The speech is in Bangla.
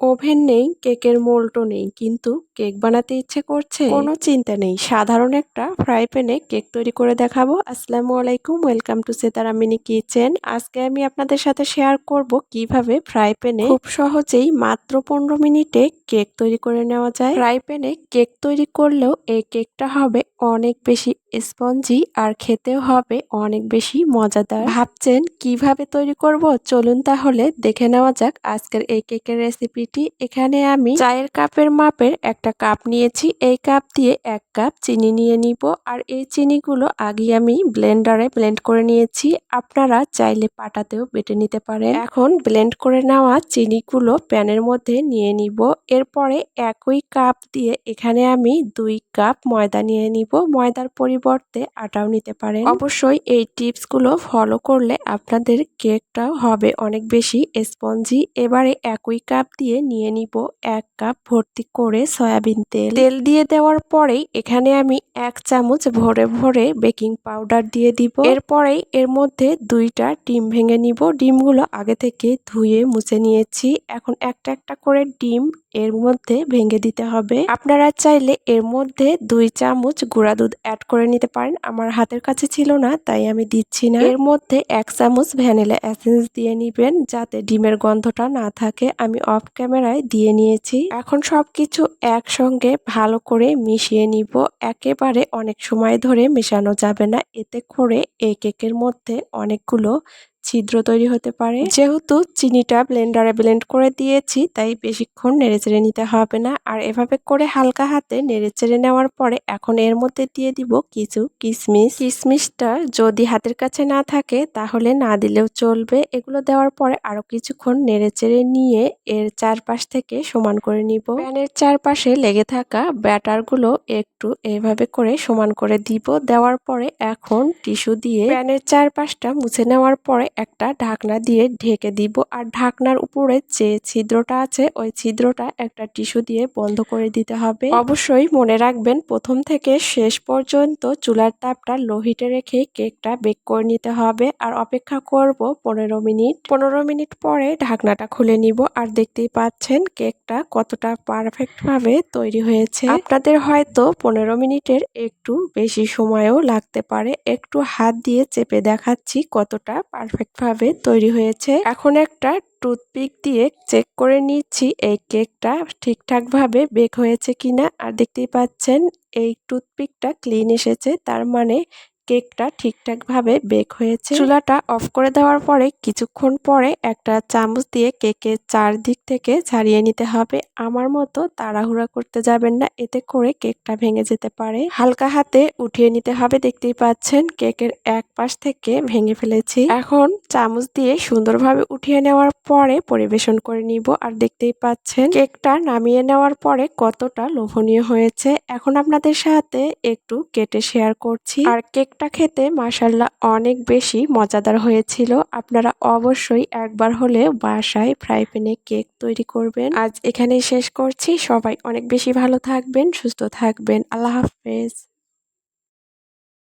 ওভেন নেই কেকের মোল্ডও নেই কিন্তু কেক বানাতে ইচ্ছে করছে? কোনো চিন্তা নেই। সাধারণ একটা ফ্রাই প্যানে কেক তৈরি করে দেখাবো। আসসালামু আলাইকুম welcome to Setara mini kitchen. আজকে আমি আপনাদের সাথে শেয়ার করব কীভাবে ফ্রাই প্যানে খুব সহজেই মাত্র পনেরো মিনিটে কেক তৈরি করে নেওয়া যায়। ফ্রাই প্যানে কেক তৈরি করলেও এই কেকটা হবে অনেক বেশি স্পঞ্জি আর খেতেও হবে অনেক বেশি মজাদার। ভাবছেন কীভাবে তৈরি করব? চলুন তাহলে দেখে নেওয়া যাক আজকের এই কেকের রেসিপিটি। এখানে আমি চায়ের কাপের মাপের একটা কাপ নিয়েছি। এই কাপ দিয়ে এক কাপ চিনি নিয়ে নিব। আর এই চিনিগুলো আগে আমি ব্লেন্ডারে ব্লেন্ড করে নিয়েছি। আপনারা চাইলে পাটাতেও বেটে নিতে পারেন। এখন ব্লেন্ড করে নেওয়া চিনিগুলো প্যানের মধ্যে নিয়ে নিব। এরপরে একই কাপ দিয়ে এখানে আমি দুই কাপ ময়দা নিয়ে নিব। ময়দার পরিবর্তে আটাও নিতে পারেন। অবশ্যই এই টিপসগুলো ফলো করলে আপনাদের কেকটাও হবে অনেক বেশি স্পঞ্জি। এবারে একই কাপ দিয়ে নিয়ে নিব। এক কাপ ভর্তি করে সয়াবিন তেল। তেল দিয়ে দেওয়ার পরেই এখানে আমি এক চামচ ভরে ভরে বেকিং পাউডার দিয়ে দিব। এরপরেই এর মধ্যে দুইটা ডিম ভেঙে নিব। ডিমগুলো আগে থেকে ধুয়ে মুছে নিয়েছি। এখন একটা একটা করে ডিম এর মধ্যে ভেঙে দিতে হবে। আপনারা চাইলে এর মধ্যে দুই চামচ গুঁড়া দুধ অ্যাড করে নিতে পারেন। আমার হাতের কাছে ছিল না, তাই আমি দিচ্ছি না। এর মধ্যে এক চামচ ভ্যানিলা এসেন্স দিয়ে নিবেন যাতে ডিমের গন্ধটা না থাকে। আমি অফ ক্যামেরায় দিয়ে নিয়েছি। এখন সবকিছু একসঙ্গে ভালো করে মিশিয়ে নিব। একেবারে অনেক সময় ধরে মেশানো যাবে না। এতে করে এই কেকের মধ্যে অনেকগুলো ছিদ্র তৈরি হতে পারে। যেহেতু চিনিটা ব্লেন্ডারে ব্লেন্ড করে দিয়েছি তাই বেশিক্ষণ নেড়েচেড়ে নিতে হবে না। আর এভাবে করে হালকা হাতে নেড়েচেড়ে নেওয়ার পরে এখন এর মধ্যে দিয়ে দিব কিছু কিশমিশ কিশমিশটা যদি হাতের কাছে না থাকে তাহলে না দিলেও চলবে। এগুলো দেওয়ার পরে আরও কিছুক্ষণ নেড়েচেড়ে নিয়ে এর চারপাশ থেকে সমান করে নিব। প্যানের চারপাশে লেগে থাকা ব্যাটারগুলো একটু এভাবে করে সমান করে দিব। দেওয়ার পরে এখন টিস্যু দিয়ে প্যানের চারপাশটা মুছে নেওয়ার পরে একটা ঢাকনা দিয়ে ঢেকে দিব। আর ঢাকনার উপরে যে ছিদ্রটা আছে, ওই ছিদ্রটা একটা টিস্যু দিয়ে বন্ধ করে দিতে হবে। অবশ্যই মনে রাখবেন, প্রথম থেকে শেষ পর্যন্ত চুলার তাপটা লো হিটে রেখে কেকটা বেক করে নিতে হবে। আর অপেক্ষা করব পনেরো মিনিট। পনেরো মিনিট পরে ঢাকনাটা খুলে নিব। আর দেখতেই পাচ্ছেন, কেকটা কতটা পারফেক্ট ভাবে তৈরি হয়েছে। আপনাদের হয়তো পনেরো মিনিটের একটু বেশি সময়ও লাগতে পারে। একটু হাত দিয়ে চেপে দেখাচ্ছি কতটা পারফেক্ট ভাবে তৈরি হয়েছে। এখন একটা টুথপিক দিয়ে চেক করে নিচ্ছি এই কেকটা ঠিকঠাকভাবে বেক হয়েছে কিনা। আর দেখতেই পাচ্ছেন, এই টুথপিকটা ক্লিন এসেছে। তার মানে কেকটা ঠিকঠাকভাবে বেক হয়েছে। চুলাটা অফ করে দেওয়ার পরে কিছুক্ষণ পরে একটা চামচ দিয়ে কেকের চারদিক থেকে ছাড়িয়ে নিতে হবে। আমার মতো তাড়াহুড়া করতে যাবেন না, এতে করে কেকটা ভেঙে যেতে পারে। হালকা হাতে উঠিয়ে নিতে হবে, দেখতেই পাচ্ছেন কেকের এক পাশ থেকে ভেঙে ফেলেছি। এখন চামচ দিয়ে সুন্দরভাবে উঠিয়ে নেওয়ার পরে পরিবেশন করে নিব। আর দেখতেই পাচ্ছেন, কেকটা নামিয়ে নেওয়ার পরে কতটা লোভনীয় হয়েছে। এখন আপনাদের সাথে একটু কেটে শেয়ার করছি। আর কেকটা খেতে মাসাল্লাহ অনেক বেশি মজাদার হয়েছিল। আপনারা অবশ্যই একবার হলে বাসায় ফ্রাই প্যানে কেক তৈরি করবেন। আজ এখানেই শেষ করছি। সবাই অনেক বেশি ভালো থাকবেন, সুস্থ থাকবেন। আল্লাহ হাফেজ।